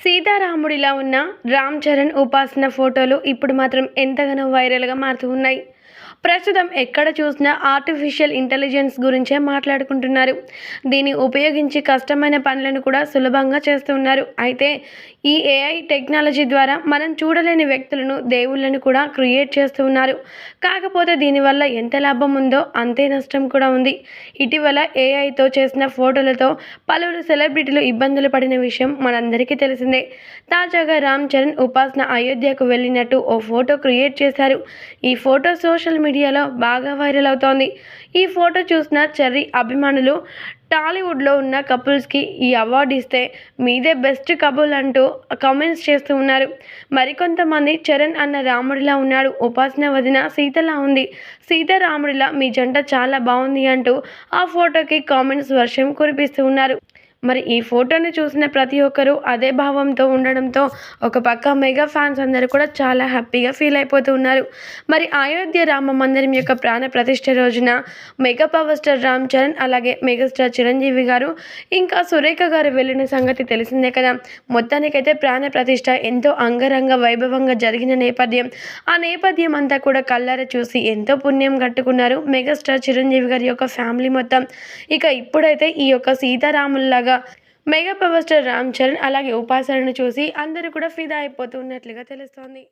సీతారాముడిలా ఉన్న రామ్ చరణ్ ఉపాసన ఫోటోలు ఇప్పుడు మాత్రం ఎంతగానో వైరల్గా మారుతూ ఉన్నాయి. ప్రస్తుతం ఎక్కడ చూసినా ఆర్టిఫిషియల్ ఇంటెలిజెన్స్ గురించే మాట్లాడుకుంటున్నారు. దీన్ని ఉపయోగించి కష్టమైన పనులను కూడా సులభంగా చేస్తున్నారు. అయితే ఈ ఏఐ టెక్నాలజీ ద్వారా మనం చూడలేని వ్యక్తులను దేవుళ్ళను కూడా క్రియేట్ చేస్తూ ఉన్నారు కాకపోతే దీనివల్ల ఎంత లాభం ఉందో అంతే నష్టం కూడా ఉంది. ఇటీవల ఏఐతో చేసిన ఫోటోలతో పలువురు సెలబ్రిటీలు ఇబ్బందులు పడిన విషయం మనందరికీ తెలిసిందే. తాజాగా రామ్ చరణ్ ఉపాసన అయోధ్యకు వెళ్ళినట్టు ఓ ఫోటో క్రియేట్ చేశారు. ఈ ఫోటో సోషల్ మీడియా మీడియాలో బాగా వైరల్ అవుతోంది. ఈ ఫోటో చూసిన చెర్రీ అభిమానులు టాలీవుడ్లో ఉన్న కపుల్స్కి ఈ అవార్డు ఇస్తే మీదే బెస్ట్ కపుల్ అంటూ కామెంట్స్ చేస్తూ ఉన్నారు. మరికొంతమంది చరణ్ అన్న రాముడిలా ఉన్నాడు. ఉపాసన వదిన సీతలా ఉంది. సీత రాముడిలా మీ జంట చాలా బాగుంది అంటూ ఆ ఫోటోకి కామెంట్స్ వర్షం కురిపిస్తూ ఉన్నారు. మరి ఈ ఫోటోని చూసిన ప్రతి ఒక్కరూ అదే భావంతో ఉండడంతో ఒక పక్క మెగా ఫ్యాన్స్ అందరూ కూడా చాలా హ్యాపీగా ఫీల్ అయిపోతూ ఉన్నారు. మరి అయోధ్య రామ మందిరం యొక్క ప్రాణ ప్రతిష్ఠ రోజున mega power star Ram Charan అలాగే మెగాస్టార్ చిరంజీవి గారు ఇంకా సురేఖ గారు వెళ్ళిన సంగతి తెలిసిందే కదా. మొత్తానికైతే ప్రాణ ప్రతిష్ఠ ఎంతో అంగరంగ వైభవంగా జరిగిన నేపథ్యం. ఆ నేపథ్యం అంతా కూడా కళ్ళార చూసి ఎంతో పుణ్యం కట్టుకున్నారు మెగాస్టార్ చిరంజీవి గారి యొక్క ఫ్యామిలీ మొత్తం. ఇక ఇప్పుడైతే ఈ యొక్క సీతారాముల్లాగా mega power star Ram Charan అలాగే ఉపాసనను చూసి అందరూ కూడా ఫిదా అయిపోతున్నట్లుగా తెలుస్తోంది.